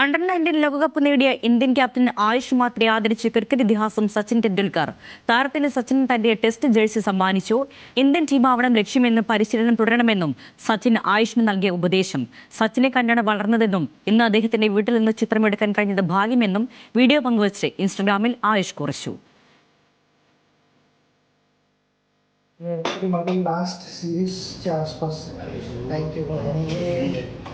Under nineteen ലോകകപ്പ് നേടിയ Indian captain Ayush മാത്രെ ആദരിച്ച് ക്രിക്കറ്റ് ഇതിഹാസം സച്ചിൻ ടെണ്ടുൽക്കർ താരത്തിന് സച്ചിൻ തന്റെ ടെസ്റ്റ് ജേഴ്സി സമ്മാനിച്ചു ഇന്ത്യൻ ടീം ആവണം ലക്ഷ്യമെന്ന് പരിശീലനം തുടരണമെന്നും സച്ചിൻ ആയുഷിന് നൽകിയ ഉപദേശം സച്ചിനെ കണ്ടാണ് വളർന്നതെന്നും ഇന്ന് അദ്ദേഹത്തിന്റെ വീട്ടിൽ നിന്ന് ചിത്രമെടുക്കാൻ കഴിഞ്ഞത് ഭാഗ്യമെന്നും വീഡിയോ പങ്കുവച്ച് ഇൻസ്റ്റഗ്രാമിൽ ആയുഷ് കുറിച്ചു माझं लास्ट सिरीजच्या आसपास थँक्यू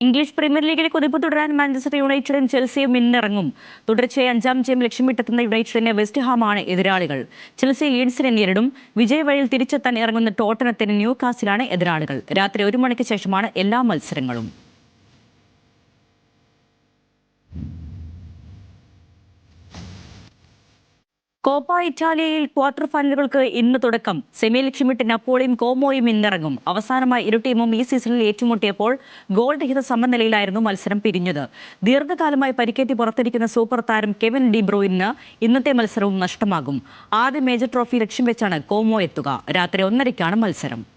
ഇംഗ്ലീഷ് പ്രീമിയർ ലീഗിൽ കുതിപ്പ് തുടരാൻ മാഞ്ചസ്റ്റർ യുണൈറ്റഡും ചെൽസിയും ഇന്നിറങ്ങും. തുടർച്ചയായി അഞ്ചാം ജയം ലക്ഷ്യമിട്ടെത്തുന്ന യുണൈറ്റഡിനെ വെസ്റ്റ് ഹാമാണ് എതിരാളികൾ. ചെൽസി ഈഡ്സിനെ നേരിടും. വിജയ വഴിയിൽ തിരിച്ചെത്താൻ ഇറങ്ങുന്ന ടോട്ടനത്തിന് ന്യൂ കാസിലാണ് എതിരാളികൾ. രാത്രി ഒരു മണിക്ക് ശേഷമാണ് എല്ലാ മത്സരങ്ങളും. കോപ്പ ഇറ്റാലിയയിൽ ക്വാർട്ടർ ഫൈനലുകൾക്ക് ഇന്ന് തുടക്കം. സെമി ലക്ഷ്യമിട്ട് നപ്പോളിയും കോമോയും ഇന്നിറങ്ങും. അവസാനമായി ഇരു ടീമും ഈ സീസണിൽ ഏറ്റുമുട്ടിയപ്പോൾ ഗോൾ രഹിത സമനിലയിലായിരുന്നു മത്സരം പിരിഞ്ഞത്. ദീർഘകാലമായി പരിക്കേറ്റി പുറത്തിരിക്കുന്ന സൂപ്പർ താരം കെവിൻ ഡി ബ്രൂയിന് ഇന്നത്തെ മത്സരവും നഷ്ടമാകും. ആദ്യ മേജർ ട്രോഫി ലക്ഷ്യം വെച്ചാണ് കോമോ എത്തുക. രാത്രി ഒന്നരയ്ക്കാണ് മത്സരം.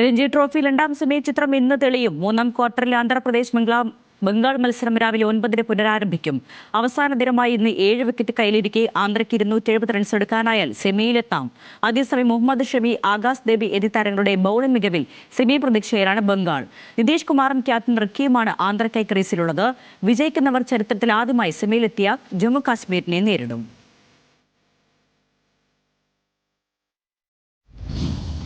രഞ്ജി ട്രോഫി രണ്ടാം സെമി ചിത്രം ഇന്ന് തെളിയും. മൂന്നാം ക്വാർട്ടറിൽ ആന്ധ്രാപ്രദേശ് ബംഗ്ലാ ബംഗാൾ മത്സരം രാവിലെ ഒൻപതിന് പുനരാരംഭിക്കും. അവസാന ദിനമായി ഇന്ന് ഏഴ് വിക്കറ്റ് കയ്യിലിരിക്കെ ആന്ധ്രയ്ക്ക് ഇരുന്നൂറ്റി എഴുപത് റൺസ് എടുക്കാനായാൽ സെമിയിലെത്താം. അതേസമയം മുഹമ്മദ് ഷമി ആകാശ് ദേബി എന്നീ താരങ്ങളുടെ ബൗളിംഗ് മികവിൽ സെമി പ്രതീക്ഷയിലാണ് ബംഗാൾ. നിതീഷ് കുമാറും ക്യാപ്റ്റൻ റിക്കിയുമാണ് ആന്ധ്രയ്ക്കായി ക്രീസിലുള്ളത് വിജയിക്കുന്നവർ ചരിത്രത്തിൽ ആദ്യമായി സെമിയിലെത്തിയ ജമ്മു കാശ്മീരിനെ നേരിടും.